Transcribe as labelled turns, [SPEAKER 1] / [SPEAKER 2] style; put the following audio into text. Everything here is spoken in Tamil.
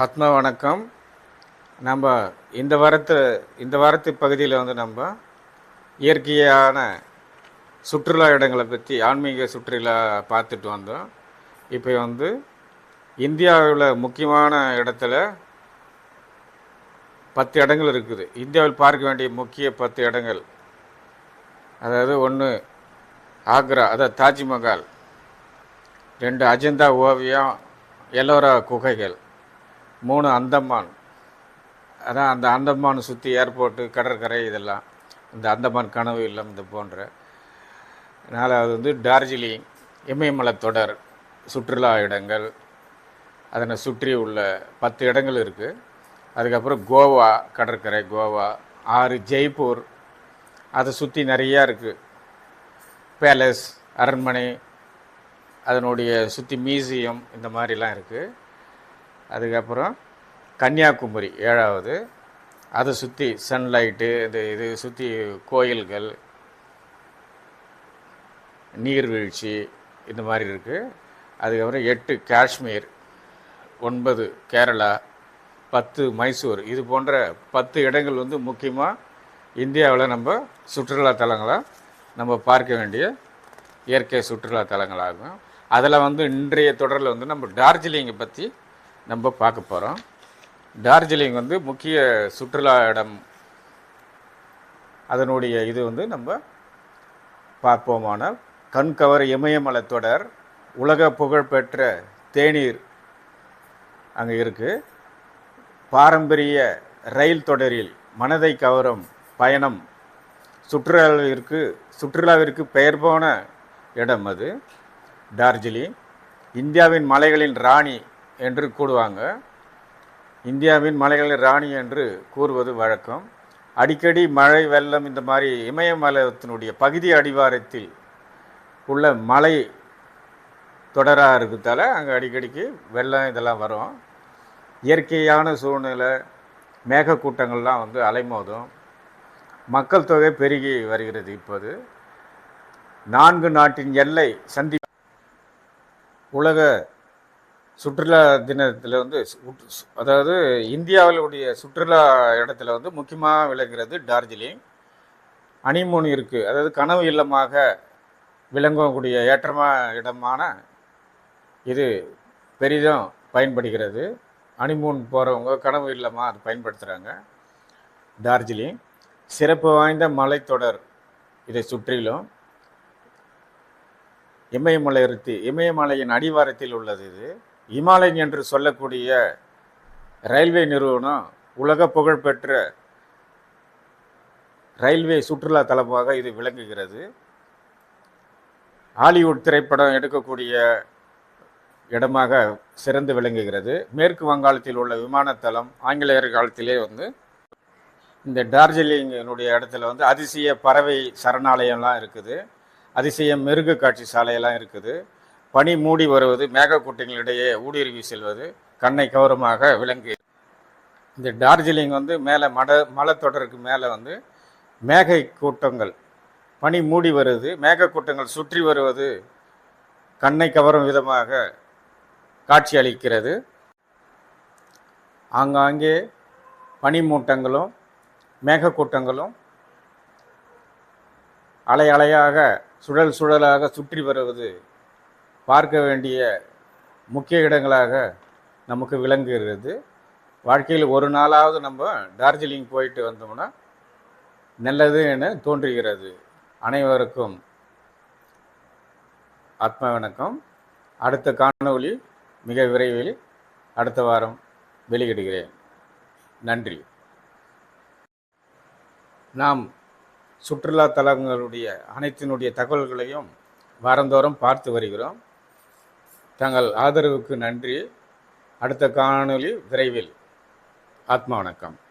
[SPEAKER 1] ஆத்மா வணக்கம். நம்ம இந்த வாரத்து இந்த வாரத்து பகுதியில் வந்து நம்ம இயற்கையான சுற்றுலா இடங்களை பற்றி ஆன்மீக சுற்றுலா பார்த்துட்டு வந்தோம். இப்போ வந்து இந்தியாவில் முக்கியமான இடத்துல பத்து இடங்கள் இருக்குது. இந்தியாவில் பார்க்க வேண்டிய முக்கிய பத்து இடங்கள். அதாவது ஒன்று ஆக்ரா அதாவது தாஜ்மஹால். ரெண்டு அஜந்தா ஓவியம் எல்லோரா குகைகள். மூணு அந்தமான். அதான் அந்த அந்தமான் சுற்றி ஏர்போர்ட்டு கடற்கரை இதெல்லாம். இந்த அந்தமான் கனவு இல்லம் இது போன்ற. நாலாவது வந்து டார்ஜிலிங் இமயமலை தொடர் சுற்றுலா இடங்கள். அதனை சுற்றி உள்ள பத்து இடங்கள் இருக்குது அதுக்கப்புறம் கோவா கடற்கரை கோவா ஆறு ஜெய்ப்பூர். அதை சுற்றி நிறையா இருக்குது பேலஸ் அரண்மனை அதனுடைய சுற்றி மியூசியம் இந்த மாதிரிலாம் இருக்குது அதுக்கப்புறம் கன்னியாகுமரி ஏழாவது. அதை சுற்றி சன்லைட்டு இந்த இது சுற்றி கோயில்கள் நீர்வீழ்ச்சி இந்த மாதிரி இருக்குது அதுக்கப்புறம் எட்டு காஷ்மீர் ஒன்பது கேரளா பத்து மைசூர். இது போன்ற பத்து இடங்கள் வந்து முக்கியமாக இந்தியாவில் நம்ம சுற்றுலா தலங்களாக நம்ம பார்க்க வேண்டிய இயற்கை சுற்றுலா தலங்களாகும். அதில் வந்து இன்றைய தொடரில் வந்து நம்ம டார்ஜிலிங்கை பற்றி நம்ம பார்க்க போகிறோம் டார்ஜிலிங் வந்து முக்கிய சுற்றுலா இடம். அதனுடைய இது வந்து நம்ம பார்ப்போமானால் கண்கவர் இமயமலை தொடர் உலக புகழ்பெற்ற தேநீர் அங்கே இருக்குது பாரம்பரிய ரயில் தொடரில் மனதை கவரும் பயணம் சுற்றுலாவிற்கு சுற்றுலாவிற்கு பெயர் போன இடம் அது. டார்ஜிலிங் இந்தியாவின் மலைகளின் ராணி என்று கூடுவாங்க இந்தியாவின் மலைகளின் ராணி என்று கூறுவது வழக்கம். அடிக்கடி மழை வெள்ளம் இந்த மாதிரி இமயமலத்தினுடைய பகுதி அடிவாரத்தில் உள்ள மலை தொடராக இருக்கிறதால அங்கே அடிக்கடிக்கு வெள்ளம் இதெல்லாம் வரும். இயற்கையான சூழ்நிலை மேகக்கூட்டங்கள்லாம் வந்து அலைமோதும். மக்கள் தொகை பெருகி வருகிறது இப்போது. நான்கு நாட்டின் எல்லை சந்தி உலக சுற்றுலா தினத்தில் வந்து அதாவது இந்தியாவிலுடைய சுற்றுலா இடத்துல வந்து முக்கியமாக விளங்குறது டார்ஜிலிங். அனிமூன் இருக்குது அதாவது கனவு இல்லமாக விளங்கக்கூடிய ஏற்றமான இடமான இது பெரிதும் பயன்படுகிறது. அனிமூன் போகிறவங்க கனவு இல்லமாக அது பயன்படுத்துகிறாங்க டார்ஜிலிங். சிறப்பு வாய்ந்த மலைத்தொடர் இதை சுற்றிலும். இமயமலை இருக்கு. இமயமலையின் அடிவாரத்தில் உள்ளது இது. இமாலயன் என்று சொல்லக்கூடிய ரயில்வே நிறுவனம் உலக புகழ்பெற்ற ரயில்வே சுற்றுலா தலமாக இது விளங்குகிறது. ஹாலிவுட் திரைப்படம் எடுக்கக்கூடிய இடமாக சிறந்து விளங்குகிறது. மேற்கு வங்காளத்தில் உள்ள விமானத்தளம் ஆங்கிலேயர் காலத்திலே வந்து இந்த டார்ஜிலிங்கினுடைய இடத்துல வந்து அதிசய பறவை சரணாலயம்லாம் இருக்குது. அதிசய மிருக காட்சி சாலையெல்லாம் இருக்குது. பனி மூடி வருவது மேகக்கூட்டங்களிடையே ஊடுருவி செல்வது கண்ணை கவரமாக விளங்கு. இந்த டார்ஜிலிங் வந்து மேலே மட மலைத்தொடருக்கு மேலே வந்து மேகை கூட்டங்கள். பனி மூடி வருது மேகக்கூட்டங்கள் சுற்றி வருவது கண்ணை கவரும் விதமாக காட்சி அளிக்கிறது. ஆங்காங்கே பனிமூட்டங்களும் மேகக்கூட்டங்களும் அலை அலையாக சுழல் சுழலாக சுற்றி வருவது பார்க்க வேண்டிய முக்கிய இடங்களாக நமக்கு விளங்குகிறது. வாழ்க்கையில் ஒரு நாளாவது நம்ம டார்ஜிலிங் போயிட்டு வந்தோம்னா நல்லது என தோன்றுகிறது. அனைவருக்கும் ஆத்ம வணக்கம். அடுத்த காணொளி மிக விரைவில் அடுத்த வாரம் வெளியிடுகிறேன். நன்றி. நாம் சுற்றுலா தலங்களுடைய அனைத்தினுடைய தகவல்களையும் வாரந்தோறும் பார்த்து வருகிறோம். தங்கள் ஆதரவுக்கு நன்றி. அடுத்த காணொளி விரைவில். ஆத்மா வணக்கம்.